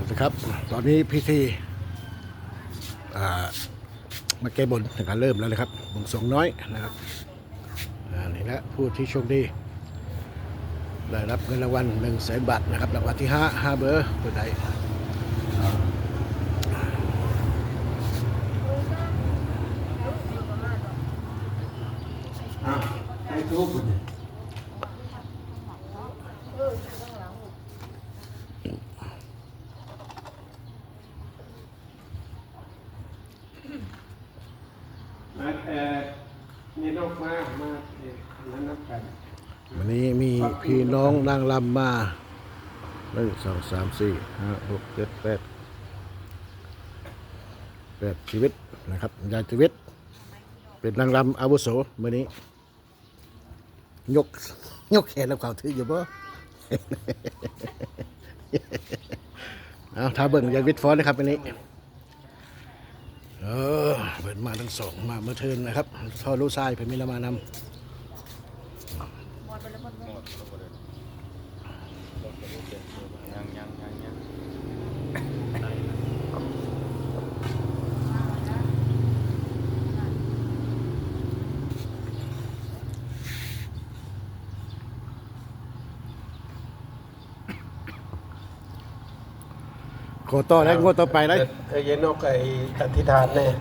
วัสดีครับ ตอนนี้พิธีอ่ามาแก้บนถึงการเริ่มแล้วนะครับบงสงน้อยนะครับนี่แหละผู้ที่โชคดี ได้รับเงินรางวัลหนึ่งแสนบาทนะครับรางวัลที่ห้าห้าเบอร์ตัวใดมา นี่นอกมามาเนั้นนับกันวันนี้มีพี่น้องนางรำมาหนึ่งสองสามสี่ห้าหกเจ็ดแปดแปดชีวิตนะครับยายชีวิต เป็นนางรำอาวุโสมื่อนี้ ยก ยกแขนแล้วเขาถืออยู่บ่เอาท้าเบิ่งยายวิทย์ฟอนนะครับวันนี้ ออเปิดมาทั้งสองมาเมื่อเทินนะครับทอรู้ทรายเพิ่นมีละมานำ ยังยังยังยัง ขอต่อแล้วงวดต่อไปเลยไอ้ยายนกไอ้อธิษฐานเนี่ย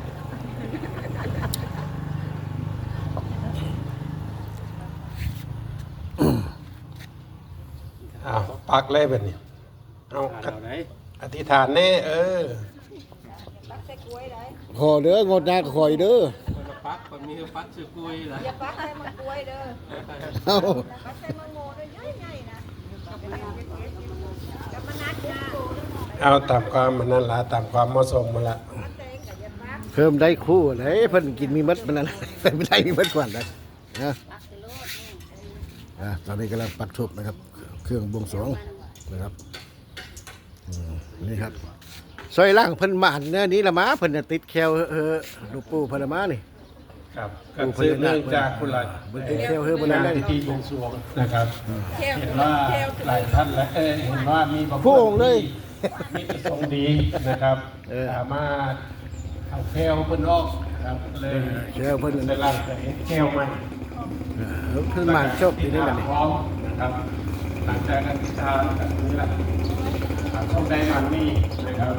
อ้าวปักเลยแบบนี้เอาเอาไหนอธิษฐานแน่ เออขอเด้องวดหน้าก็ขออีกเด้อคนละปักคนมีปักชื่อกล้วยเหรออย่าปักใส่มะกล้วยเด้อเอ้าปักใส่มะโง่เด้อใหญ่ๆนะกับมะนัดนะ เอาตามความมันนั่นละตามความเหมาะสมมาละมันแตงกับอย่าปักเพิ่มได้คู่เลยเพิ่นกินมีมัดมันนั่นแต่ไม่ได้มีมัดก่อนเลยนะอะตอนนี้กำลังปักทุบนะครับ เครื่องบวงสรวงนะครับอืมนี่ครับซอยล่างเพิ่นมาอันเนื้อนี้ละมาเพิ่นน่ะติดแควเออลูกปู่เพิ่นละมานี่ครับก็สืบเนื่องจากคุณละเบิ่งเที่ยวเฮ้ยบ่ได้งานเลยพิธีบวงสรวงนะครับแควเห็นว่าหลายท่านและเอ่อเห็นว่ามีบางผู้องค์เลย มีประสงค์ดีนะครับเออ สามารถเอาแคลเพิ่นออกครับเลยแควเพิ่นได้รับแต่แคลใหม่เออเพิ่นมาโชคดีนี่แหละนี่พร้อมนะครับหลังจากการพิธาแบบนี้แหละครับต้องได้มันนี่นะครับ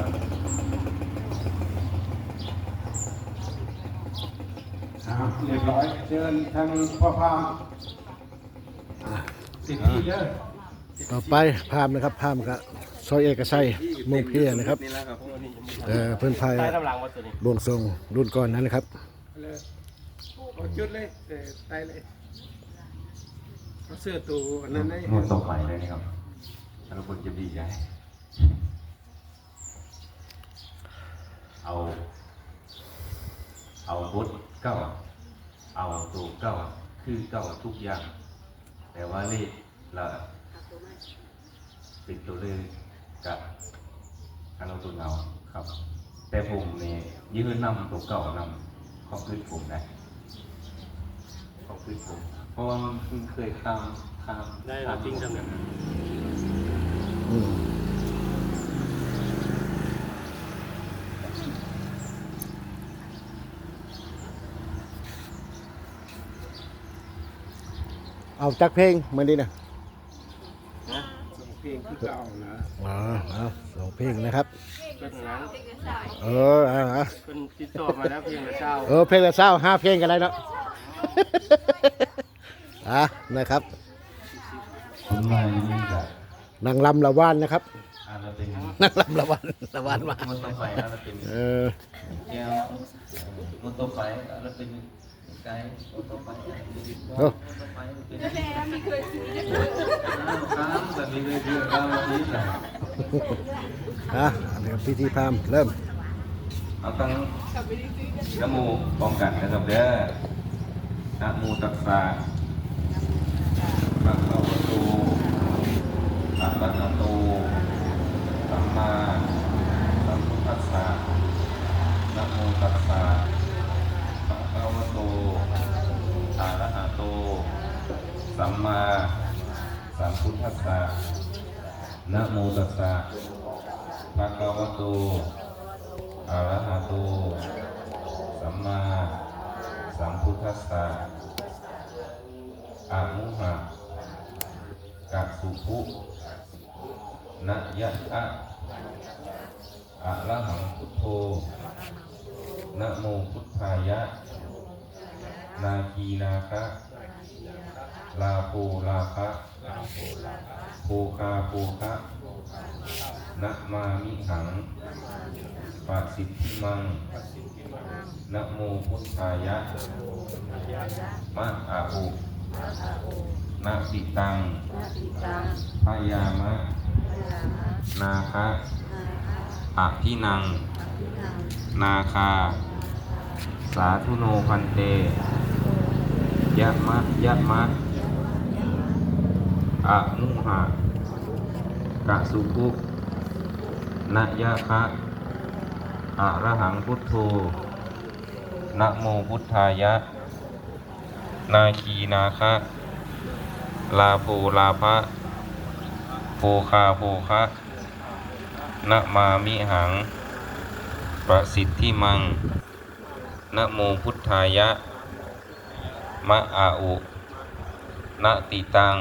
อ่าเรียบร้อยเชิญทางพ่อพามสิทธิ์ที่เด้อต่อไปพามนะครับพามกับ ซอยเอกชัยเมงเพียนะครับนี่แหละครับพวกนี้เออเพิ่นพายใต้กำลังวัตถุนี้บวงสรวงรุ่นก่อนนั้นนะครับเลยเอาจุดเลยเออตายเลยเอาเสื้อตัวอันนั้นให้งวดต่อไปเลยนะครับถ้าทุกคนจะดีใจเอา เอาบทเก้าเอาตัวเก้าคือเก้าทุกอย่าง แต่ว่าเลขละติดตัวเลข กับอันเราตัวเงาครับ แต่ผมเนี่ยยืนนำตัวเก่านำของพื้นผมนะของพื้นผม เพราะว่ามันเคยข้ามข้ามได้เราจริงจังเลยอืมเอาจักเพลงมาดินะ เพลงที่เก่านะอ๋อเอาสองเพลงนะครับก็ถึงนั้นเออเอาเอาคนติดต่อมาแล้วเพียงละเจ้า เออเพลงละเศร้าห้าเพลงกันเลยเนาะ อะนะครับผมมาอย่างนี้กับนางลำละวานนะครับอาราเป็นนางลำละวานละวานมามันต้องไปอาราเป็นเออแก้วมันต้องไปอาราเป็นไกด์มันต้องไปโอ้มันต้องไปเป็นอ้าวครับแบบนี้เลยเยอะเราดีแหละอะเดี๋ยวพิธีพราหมณ์เริ่มเอาตั้งนะโมป้องกันนะครับเด้อนะโมตัสสะพระคะวะโตอะระหะโตสัมมาสัมพุทธัสสะนะโมตัสสะภะคะวะโตอะระหะโตสัมมา สัมพุทธัสสะนะโมตัสสะภะคะวะโตอะระหะโต สัมมาสัมพุทธัสสะอะมุหะกะสุภุนะยะอะอะระหังพุทโธนะโมพุทธายะ นาคีนาคะ ลาโภลาคะโภคาโภคะนะมามิหังปัสสิทธิมังนะโมพุทธายะมะอาอุนะติตังพยามะ นาคะอะพินัง นาคา สาธุโนพันเตยะมะยะมะ อะมุหะกะสุภุนะยะคะอะระหังพุทโธนะโมพุทธายะ นาคีนาคะลาโภลาภะโภคาโภคะนะมามิหัง ประสิทธิมังนะโมพุทธายะ มะอาอุนะติตัง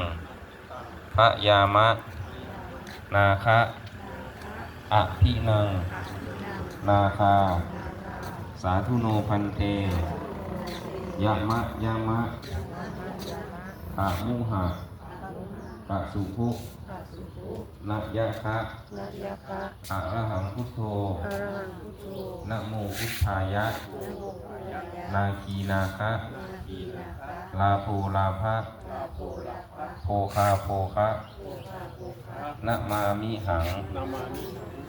พระยามะ นาคะอะพินัง นาคา สาธุโนพันเตยะมะยามะอะมุหะ ปะสุภุนะยะคะอะระหังพุทโธนะโมพุทธายะนาคีนาคะลาโภลาภะโภคาโภคะนะมามิหังนามามิ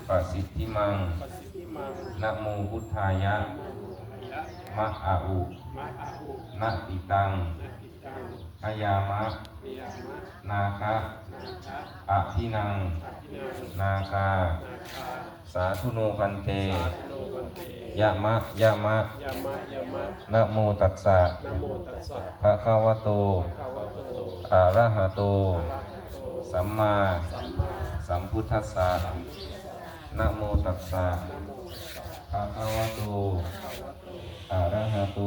ประสิทธิมังปัสสิทธิมังนะโมพุทธายะ มะอาอุมะอาอุนะติตังนาติตัง อายามะมะ นาคะอะพินัง นาคา สาธุโนพันเตโนวันเตยะมะยะมะนะโมตัสสะนะโมตัสสะภะคะวะโตอะระหะโตอะระหะโต สัมมาสัมพุทธัสสะนะโมตัสสะภะคะวะโตอะระหะโต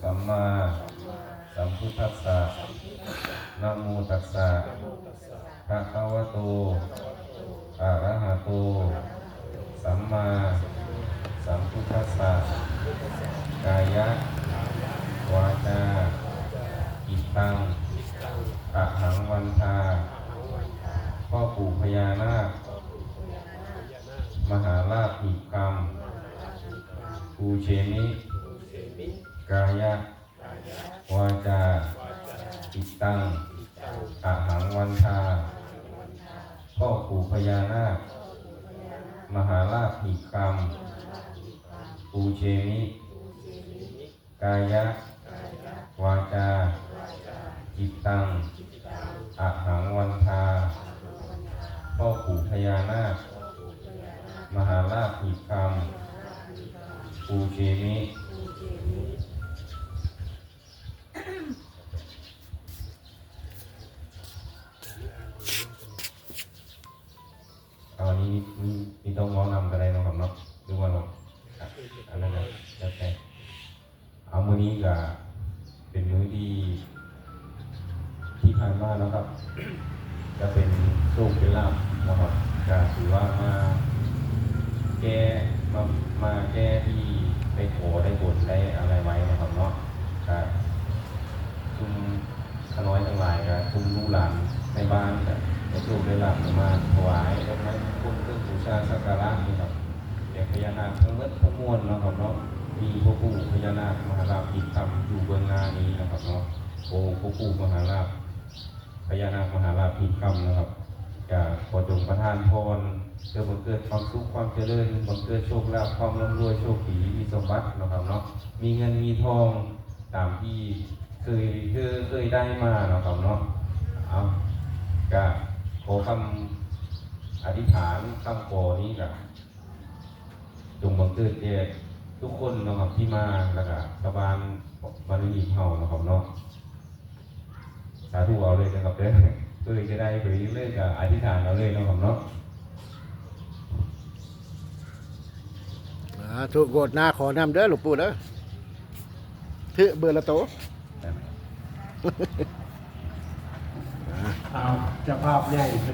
สัมมา สัมพุทธัสสะนะโมตัสสะภะคะวะโตอะระหะโต สัมมาสัมพุทธัสสะกายะ วาจา อิตังอะหังวันทาพ่อปู่พญานาค มหาลาภอีกรรมปูเชมิกายะ วาจาอิตังอะหังวันทาพ่อปู่พญานาค มหาลาภอีกรรมปูเชมิ กายะ วาจา จิตตังอะหังวันทาพ่อปู่พญานาค มหาลาภอีกกรรมปูเชมิ นี้ก็เป็นมือที่ที่ผ่านมานะครับ จะเป็นโชคเป็นลาภนะครับก็ถือว่ามาแก้มามาแก้ที่ไปขอได้บนได้อะไรไว้นะครับเนาะก็ชุมขน้อยทั้งหลายก็ชุมลูกหลานในบ้านก็ได้โชคได้ลาภมาถวายแล้วนั้นคุณเครื่องบูชาสักการะนี่ครับเด็กพญานาคทั้งหมดทั้งมวลนะครับเนาะ มีพระปู่พญานาคมหาราชอีกคำอยู่เบื้องหน้านี้นะครับเนาะโอ้พระปู่มหาราชพญานาคมหาราภีคำนะครับจะขอจงประทานพรเกิดบังเกิดความสุขความเจริญบังเกิดโชคลาภความร่ำรวยโชคดีมีสมบัตินะครับเนาะมีเงินมีทองตามที่เคยเคยเคยได้มานะครับเนาะเอากะขอคำอธิษฐานคำขอนี้กับจงบังเกิดแก่ ทุกคนนะครับที่มาแล้วก็สบานวันนี้เฮานะครับเนาะสาธุเอาเลยนะครับเด้ตัวเองจะได้หรือเลยกับอธิษฐานเอาเลยนะครับเนาะถูกโกดหนาขอนำเด้อหลวงปู่เด้อถือเบอร์ละโตเอาจะภาพใหญ่